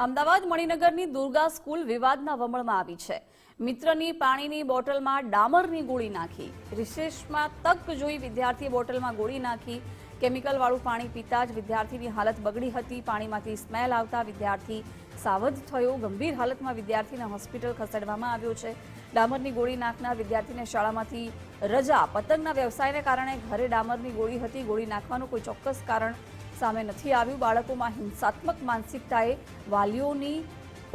અમદાવાદ મણિનગરની દુર્ગા સ્કૂલ વિવાદના વમળમાં આવી છે. મિત્રની પાણીની બોટલમાં ડામરની ગોળી નાખી. રિસેસમાં તક જોઈ વિદ્યાર્થીએ બોટલમાં ગોળી નાખી. કેમિકલવાળું પાણી પીતા જ વિદ્યાર્થીની હાલત બગડી હતી. પાણીમાંથી સ્મેલ આવતા વિદ્યાર્થી સાવધ થયો. ગંભીર હાલતમાં વિદ્યાર્થીને હોસ્પિટલ ખસેડવામાં આવ્યો છે. ડામરની ગોળી નાખનાર વિદ્યાર્થીને શાળામાંથી રજા. પતંગના વ્યવસાયને કારણે ઘરે ડામરની ગોળી હતી. ગોળી નાખવાનું કોઈ ચોક્કસ કારણ સામે નથી આવ્યું. બાળકોમાં હિંસાત્મક માનસિકતાએ વાલીઓની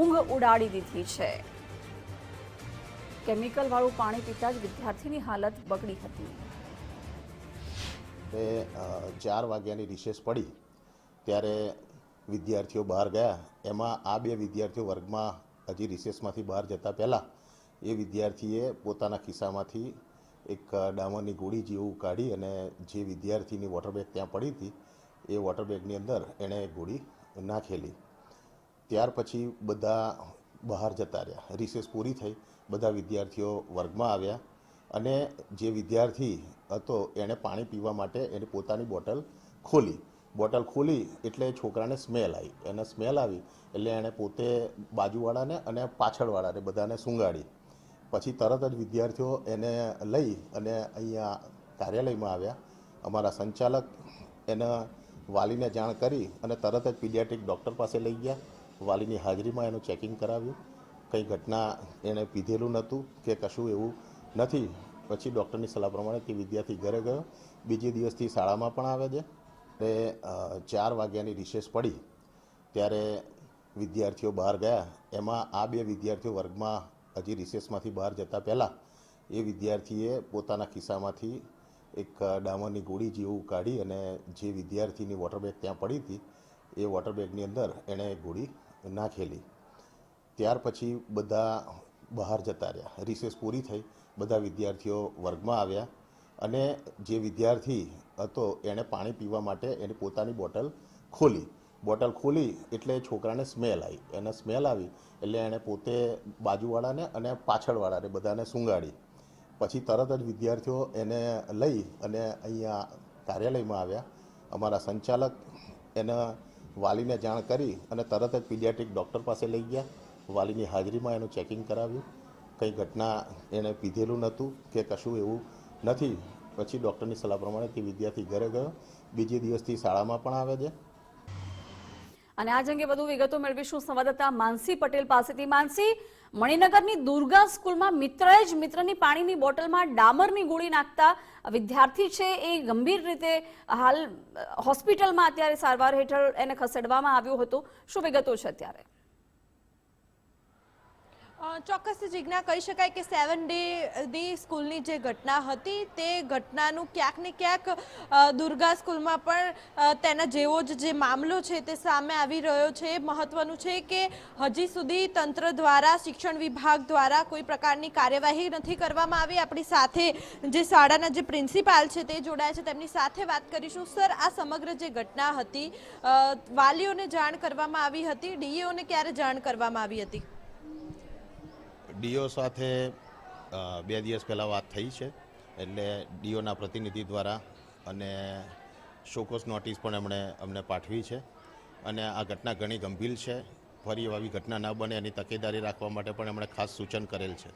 ઊંઘ ઉડાડી દીધી છે. કેમિકલવાળું પાણી પીતા જ વિદ્યાર્થીની હાલત બગડી હતી. તે ચાર વાગ્યાની રિસેસ પડી ત્યારે વિદ્યાર્થીઓ બહાર ગયા. એમાં આ બે વિદ્યાર્થીઓ વર્ગમાં હજી રિસેસમાંથી બહાર જતા પહેલાં એ વિદ્યાર્થીએ પોતાના ખિસ્સામાંથી એક ડામરની ગોળી જેવું કાઢી અને જે વિદ્યાર્થીની વોટર બેગ ત્યાં પડી હતી એ વોટર બેગની અંદર એણે ગોળી નાખેલી. ત્યાર પછી બધા બહાર જતા રહ્યા. રિસેસ પૂરી થઈ. બધા વિદ્યાર્થીઓ વર્ગમાં આવ્યા અને જે વિદ્યાર્થી હતો એણે પાણી પીવા માટે એની પોતાની બોટલ ખોલી. બોટલ ખોલી એટલે છોકરાને સ્મેલ આવી. એને સ્મેલ આવી એટલે એણે પોતે બાજુવાળાને અને પાછળવાળાને બધાને સૂંઘાડી પછી તરત જ વિદ્યાર્થીઓ એને લઈ અને અહીંયા કાર્યાલયમાં આવ્યા. અમારા સંચાલક એના વાલીને જાણ કરી અને તરત જ પીડિયાટ્રિક ડૉક્ટર પાસે લઈ ગયા. વાલીની હાજરીમાં એનું ચેકિંગ કરાવ્યું. કંઈ ઘટના એણે પીધેલું નહોતું કે કશું એવું નથી. પછી ડૉક્ટરની સલાહ પ્રમાણે તે વિદ્યાર્થી ઘરે ગયો. બીજે દિવસથી શાળામાં પણ આવે છે અને ચાર વાગ્યાની રિસેસ પડી ત્યારે વિદ્યાર્થીઓ બહાર ગયા. એમાં આ બે વિદ્યાર્થીઓ વર્ગમાં હજી રિસેસમાંથી બહાર જતા પહેલાં. એ વિદ્યાર્થીએ પોતાના ખિસ્સામાંથી એક ડામરની ગોળી જેવું કાઢી અને જે વિદ્યાર્થીની વોટર બેગ ત્યાં પડી હતી, એ વોટર બેગની અંદર એણે ગોળી નાખેલી. ત્યાર પછી બધા બહાર જતા રહ્યા. રિસેસ પૂરી થઈ, બધા વિદ્યાર્થીઓ વર્ગમાં આવ્યા અને જે વિદ્યાર્થી હતો, એણે પાણી પીવા માટે એની પોતાની બોટલ ખોલી. બોટલ ખોલી એટલે છોકરાને સ્મેલ આવી એને સ્મેલ આવી એટલે એણે પોતે બાજુવાળાને અને પાછળવાળાને બધાને સૂંઘાડી. પછી તરત જ વિદ્યાર્થીઓ એને લઈ અને અહીંયા કાર્યાલયમાં આવ્યા. અમારા સંચાલક એના વાલીને જાણ કરી અને તરત જ પીડિયાટ્રિક ડૉક્ટર પાસે લઈ ગયા. વાલીની હાજરીમાં એનું ચેકિંગ કરાવ્યું. કંઈ ઘટના એણે પીધેલું નહોતું કે કશું એવું નથી. પછી ડૉક્ટરની સલાહ પ્રમાણે તે વિદ્યાર્થી ઘરે ગયો. બીજે દિવસથી શાળામાં પણ આવે છે. અને આજ અંગે વધુ વિગતો મેળવીશું સંવાદદાતા માનસી પટેલ પાસેથી. માનસી, મણિનગરની દુર્ગા સ્કૂલમાં મિત્રએ જ મિત્રની પાણીની બોટલમાં ડામરની ગોળી નાખતા વિદ્યાર્થી છે એ ગંભીર રીતે હાલ હોસ્પિટલમાં અત્યારે સારવાર હેઠળ એને ખસેડવામાં આવ્યું હતું. શું વિગતો છે અત્યારે? અ, જીજ્ઞા કહી શકાય કે સેવન ડે દી સ્કૂલની જે ઘટના હતી તે ઘટનાનું ક્યાંક ને ક્યાંક દુર્ગા સ્કૂલમાં પણ તેના જેવો જ જે મામલો છે તે સામે આવી રહ્યો છે. મહત્વનું છે કે હજી સુધી તંત્ર દ્વારા શિક્ષણ વિભાગ દ્વારા કોઈ પ્રકારની કાર્યવાહી નથી કરવામાં આવી. આપણી સાથે જે શાળાના જે પ્રિન્સિપાલ છે તે જોડાયા છે. તેમની સાથે વાત કરીશું. સર આ સમગ્ર જે ઘટના હતી વાલીઓને જાણ કરવામાં આવી હતી ડીએઓને ક્યારે જાણ કરવામાં આવી હતી? ડીઓ સાથે બે દિવસ પહેલાં વાત થઈ છે. એટલે ડીઓના પ્રતિનિધિ દ્વારા અને શોકોસ નોટિસ પણ એમણે અમને પાઠવી છે. અને આ ઘટના ઘણી ગંભીર છે. ફરી આવી ઘટના ન બને એની તકેદારી રાખવા માટે પણ એમણે ખાસ સૂચન કરેલ છે.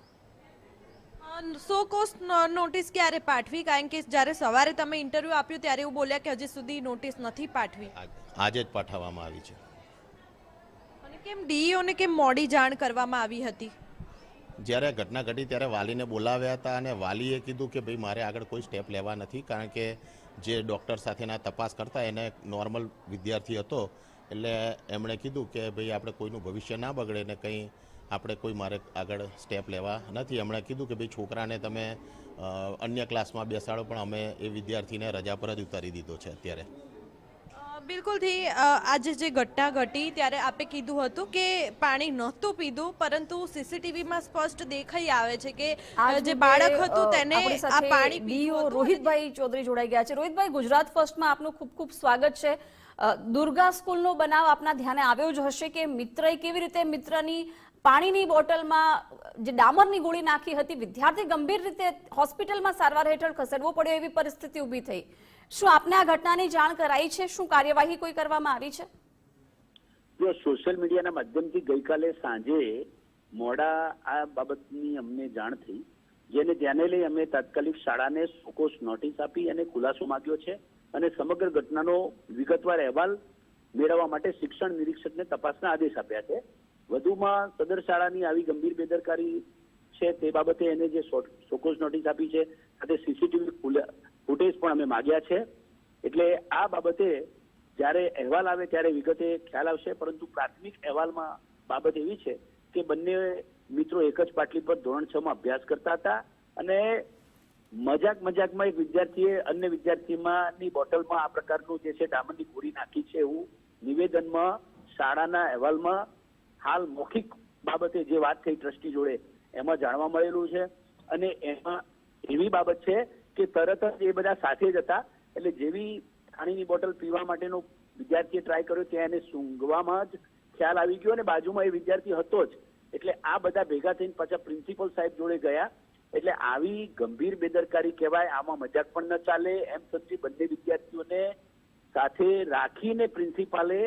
સો કોસ્ટ નોટિસ ક્યારે પાઠવી? કારણ કે જ્યારે સવારે તમે ઇન્ટરવ્યૂ આપ્યું ત્યારે એવું બોલ્યા કે હજી સુધી નોટિસ નથી પાઠવી. આજે જ પાઠવવામાં આવી છે. અને કેમ ડીઈઓને કેમ મોડી જાણ કરવામાં આવી હતી? જ્યારે ઘટના ઘટી ત્યારે વાલીને બોલાવ્યા હતા અને વાલીએ કીધું કે ભાઈ, મારે આગળ કોઈ સ્ટેપ લેવા નથી, કારણ કે જે ડૉક્ટર સાથેના તપાસ કરતા એને નોર્મલ વિદ્યાર્થી હતો. એટલે એમણે કીધું કે, ભાઈ, આપણે કોઈનું ભવિષ્ય ના બગડે ને કંઈ આપણે કોઈ મારે આગળ સ્ટેપ લેવા નથી. એમણે કીધું કે, ભાઈ, છોકરાને તમે અન્ય ક્લાસમાં બેસાડો, પણ અમે એ વિદ્યાર્થીને રજા પર જ ઉતારી દીધો છે અત્યારે. બિલકુલથી આજે જે ઘટના ઘટી ત્યારે આપે કીધું હતું કે પાણી નહોતું પીધું પરંતુ સીસીટીવીમાં સ્પષ્ટ દેખાઈ આવે છે કે જે બાળક હતું તેને આ પાણી પીધું રોહિતભાઈ ચૌધરી જોડાઈ ગયા છે. રોહિતભાઈ ગુજરાત ફર્સ્ટમાં આપનું ખૂબ ખૂબ સ્વાગત છે. દુર્ગા સ્કૂલનો બનાવ આપના ધ્યાને આવ્યો જ હશે કે મિત્રએ કેવી રીતે મિત્રની પાણીની બોટલમાં જે ડામરની ગોળી નાખી હતી, વિદ્યાર્થી ગંભીર રીતે હોસ્પિટલમાં સારવાર હેઠળ ખસેડવો પડ્યો, એવી પરિસ્થિતિ ઊભી થઈ. શું આપને આ ઘટનાની જાણ કરાઈ છે? શું કાર્યવાહી કોઈ કરવામાં આવી છે? જો સોશિયલ મીડિયાના માધ્યમથી ગઈકાલે સાંજે મોડા આ બાબતની અમને જાણ થઈ, જેને ધ્યાને લઈ અમે તાત્કાલિક શાળાને સોકોસ નોટિસ આપી અને ખુલાસો માંગ્યો છે અને સમગ્ર ઘટનાનો વિગતવાર અહેવાલ મેળવવા માટે શિક્ષણ નિરીક્ષકને તપાસના આદેશ આપ્યા છે. વધુમાં સદર શાળાની આવી ગંભીર બેદરકારી છે તે બાબતે એને જે સોકોઝ નોટિસ આપી છે, સાથે સીસીટીવી ફૂટેજ પણ અમે માગ્યા છે. એટલે આ બાબતે જ્યારે અહેવાલ આવે ત્યારે વિગતે ખ્યાલ આવશે, પરંતુ પ્રાથમિક અહેવાલમાં બાબત એવી છે કે બંને મિત્રો એક જ પાટલી પર ધોરણ છ માં અભ્યાસ કરતા હતા અને મજાક મજાકમાં એક વિદ્યાર્થીએ અન્ય વિદ્યાર્થીમાંની બોટલમાં આ પ્રકારનું જે છે ડામરની ગોળી નાખી છે એવું નિવેદનમાં શાળાના અહેવાલમાં હાલ મૌખિક બાબતે જે વાત થઈ ટ્રસ્ટી જોડે, એમાં જાણવા મળેલું છે અને એમાં એવી બાબત છે કે તરત જ એ બધા સાથે જ હતા. એટલે જેવી પાણીની બોટલ પીવા માટેનો વિદ્યાર્થીએ ટ્રાય કર્યો, ત્યાં એને સૂંઘવામાં જ ખ્યાલ આવી ગયો અને બાજુમાં એ વિદ્યાર્થી હતો જ. એટલે આ બધા ભેગા થઈને પાછા પ્રિન્સિપલ સાહેબ જોડે ગયા. એટલે આવી ગંભીર બેદરકારી કહેવાય, આમાં મજાક પણ ન ચાલે. એમ છતાં બંને વિદ્યાર્થીઓને સાથે રાખીને પ્રિન્સિપાલે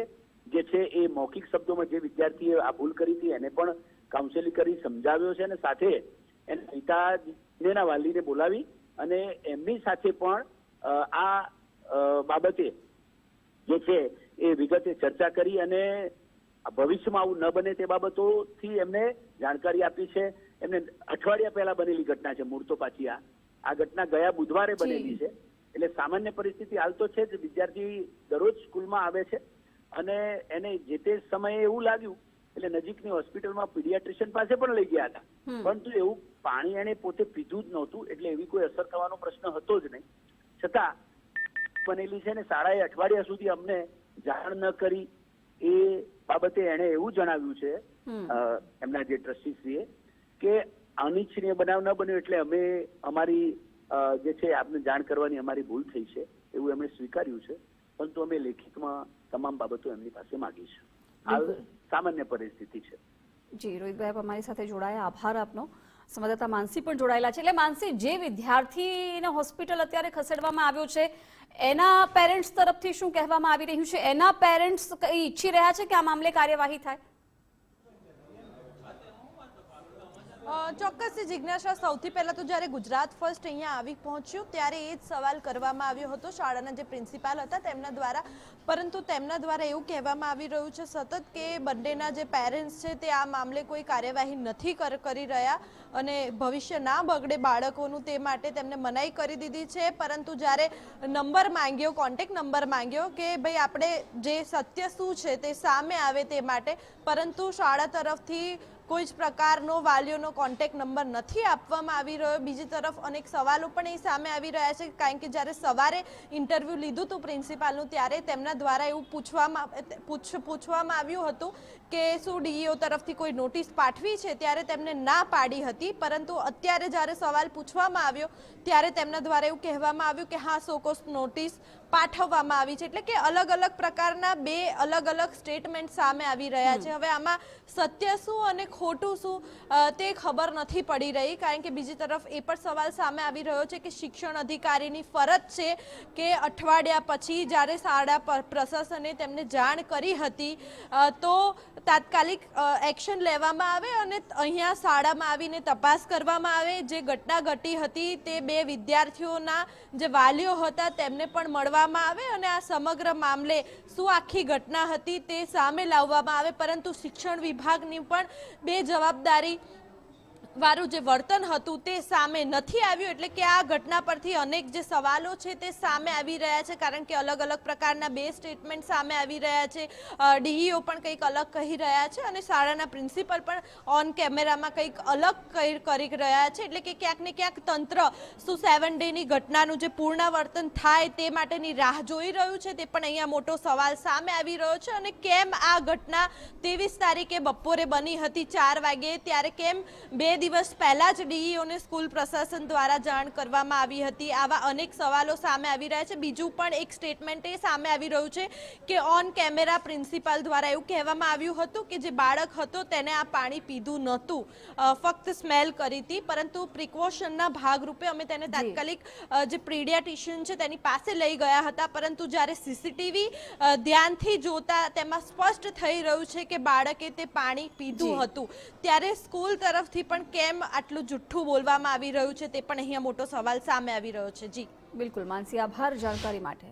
જે છે એ મૌખિક શબ્દોમાં જે વિદ્યાર્થીએ આ ભૂલ કરી હતી એને પણ કાઉન્સેલિંગ કરી સમજાવ્યો છે અને સાથે એના પિતાના વાલીને બોલાવી અને એમની સાથે પણ આ બાબતે જે છે એ વિગતે ચર્ચા કરી અને ભવિષ્યમાં આવું ન બને તે બાબતોથી એમને જાણકારી આપી છે. એમને અઠવાડિયા પહેલા બનેલી ઘટના છે મૂળ તો પાછી આ. આ ઘટના ગયા બુધવારે બનેલી છે. એટલે સામાન્ય પરિસ્થિતિ હાલ તો છે જ. વિદ્યાર્થી દરરોજ સ્કૂલમાં આવે છે. અને એને જે તે સમયે એવું લાગ્યું એટલે નજીકની હોસ્પિટલમાં પીડિયાટ્રિશિયન પાસે પણ લઈ ગયા હતા. પરંતુ એવું પાણી એને પોતે પીધું જ નહોતું એટલે એવી કોઈ અસર થવાનો પ્રશ્ન હતો જ નહીં. છતાં બનેલી છે ને સાડા અઠવાડિયા સુધી અમને જાણ ન કરી એ બાબતે એણે એવું જણાવ્યું છે એમના જે ટ્રસ્ટીશ્રીએ કે અનિચ્છનીય બનાવ ન બન્યો એટલે અમે અમારી જે છે આપને જાણ કરવાની અમારી ભૂલ થઈ છે એવું એમણે સ્વીકાર્યું છે. પરંતુ અમે લેખિતમાં તમામ બાબતો એમની પાસે માગી છે. હાલ સામાન્ય પરિસ્થિતિ છે. જી રોહિતભાઈ અમારી સાથે જોડાયા. આભાર આપનો. સંવાદદાતા માનસી પણ જોડાયેલા છે. એટલે માનસી જે વિદ્યાર્થીને હોસ્પિટલ અત્યારે ખસેડવામાં આવ્યો છે એના પેરેન્ટ્સ તરફથી શું કહેવામાં આવી રહ્યું છે? એના પેરેન્ટ્સ ઈચ્છી રહ્યા છે કે આ મામલે કાર્યવાહી થાય? અ, ચોક્કસથી જિજ્ઞાસા સૌથી પહેલા તો જ્યારે ગુજરાત ફર્સ્ટ અહીંયા આવી પહોંચ્યું ત્યારે એ જ સવાલ કરવામાં આવ્યો હતો. શાળાના જે પ્રિન્સિપાલ હતા તેમના દ્વારા પરંતુ તેમના દ્વારા એવું કહેવામાં આવી રહ્યું છે સતત કે બંનેના જે પેરેન્ટ્સ છે તે આ મામલે કોઈ કાર્યવાહી નથી કરી રહ્યા અને ભવિષ્ય ના બગડે બાળકોનું તે માટે તેમને મનાઈ કરી દીધી છે. પરંતુ જ્યારે નંબર માંગ્યો કોન્ટેક નંબર માંગ્યો કે ભાઈ આપણે જે સત્ય શું છે તે સામે આવે તે માટે પરંતુ શાળા તરફથી કોઈ જ પ્રકારનો વાલીઓનો કોન્ટેક્ટ નંબર નથી આપવામાં આવી રહ્યો. બીજી તરફ અનેક સવાલો પણ એ સામે આવી રહ્યા છે, કારણ કે જ્યારે સવારે ઇન્ટરવ્યૂ લીધું હતું પ્રિન્સિપાલનું ત્યારે તેમના દ્વારા એવું પૂછવામાં પૂછ, પૂછવામાં આવ્યું હતું કે શું ડીઈઓ તરફથી કોઈ નોટિસ પાઠવી છે? ત્યારે તેમને ના પાડી હતી. પરંતુ અત્યારે જ્યારે સવાલ પૂછવામાં આવ્યો, ત્યારે તેમના દ્વારા એવું કહેવામાં આવ્યું કે હા સોકોસ નોટિસ પાઠવવામાં આવી છે. એટલે કે અલગ અલગ પ્રકારના બે અલગ અલગ સ્ટેટમેન્ટ સામે આવી રહ્યા છે. હવે આમાં સત્ય શું અને ખોટું શું તે ખબર નથી પડી રહી. કારણ કે બીજી તરફ એ પણ સવાલ સામે આવી રહ્યો છે કે શિક્ષણ અધિકારીની ફરજ છે કે અઠવાડિયા પછી જ્યારે શાળા પ્રશાસને તેમને જાણ કરી હતી તો તાત્કાલિક એક્શન લેવામાં આવે અને અહીંયા શાળામાં આવીને તપાસ કરવામાં આવે. જે ઘટના ઘટી હતી તે બે વિદ્યાર્થીઓના જે વાલીઓ હતા તેમને પણ મળવામાં આવે અને આ સમગ્ર મામલે શું આખી ઘટના હતી તે સામે લાવવામાં આવે, પરંતુ શિક્ષણ વિભાગની પણ બે જવાબદારી વાળું જે વર્તન હતું તે સામે નથી આવ્યું, એટલે કે આ ઘટના પરથી અનેક જે સવાલો છે તે સામે આવી રહ્યા છે, કારણ કે અલગ અલગ પ્રકારના બે સ્ટેટમેન્ટ સામે આવી રહ્યા છે. ડીઈઓ પણ કંઈક અલગ કહી રહ્યા છે અને શાળાના પ્રિન્સિપલ પણ ઓન કેમેરામાં કંઈક અલગ કરી રહ્યા છે. એટલે કે ક્યાંક ને ક્યાંક તંત્ર શું સેવન ડેની ઘટનાનું જે પૂર્ણાવર્તન થાય તે માટેની રાહ જોઈ રહ્યું છે, તે પણ અહીંયા મોટો સવાલ સામે આવી રહ્યો છે. અને કેમ આ ઘટના ત્રેવીસ તારીખે બપોરે બની હતી ચાર વાગે ત્યારે કેમ બે દિવસ પહેલા જ ડીઈઓને સ્કૂલ પ્રશાસન દ્વારા જાણ કરવામાં આવી હતી. આવા અનેક સવાલો સામે આવી રહ્યા છે. બીજું પણ એક સ્ટેટમેન્ટ એ સામે આવી રહ્યું છે કે ઓન કેમેરા પ્રિન્સિપાલ દ્વારા એવું કહેવામાં આવ્યું હતું કે જે બાળક હતો તેને આ પાણી પીધું નહોતું. ફક્ત સ્મેલ કરી હતી પરંતુ પ્રિકોશનના ભાગરૂપે અમે તેને તાત્કાલિક જે પ્રીડિયાટિશિયન છે તેની પાસે લઈ ગયા હતા. પરંતુ જ્યારે સીસીટીવી ધ્યાનથી જોતા તેમાં સ્પષ્ટ થઈ રહ્યું છે કે બાળકે તે પાણી પીધું હતું. ત્યારે સ્કૂલ તરફથી પણ કેમ આટલું જુઠ્ઠું બોલવામાં આવી રહ્યું છે તે પણ અહીંયા મોટો સવાલ સામે આવી રહ્યો છે. જી. બિલકુલ, માનસી, આભાર જાણકારી માટે.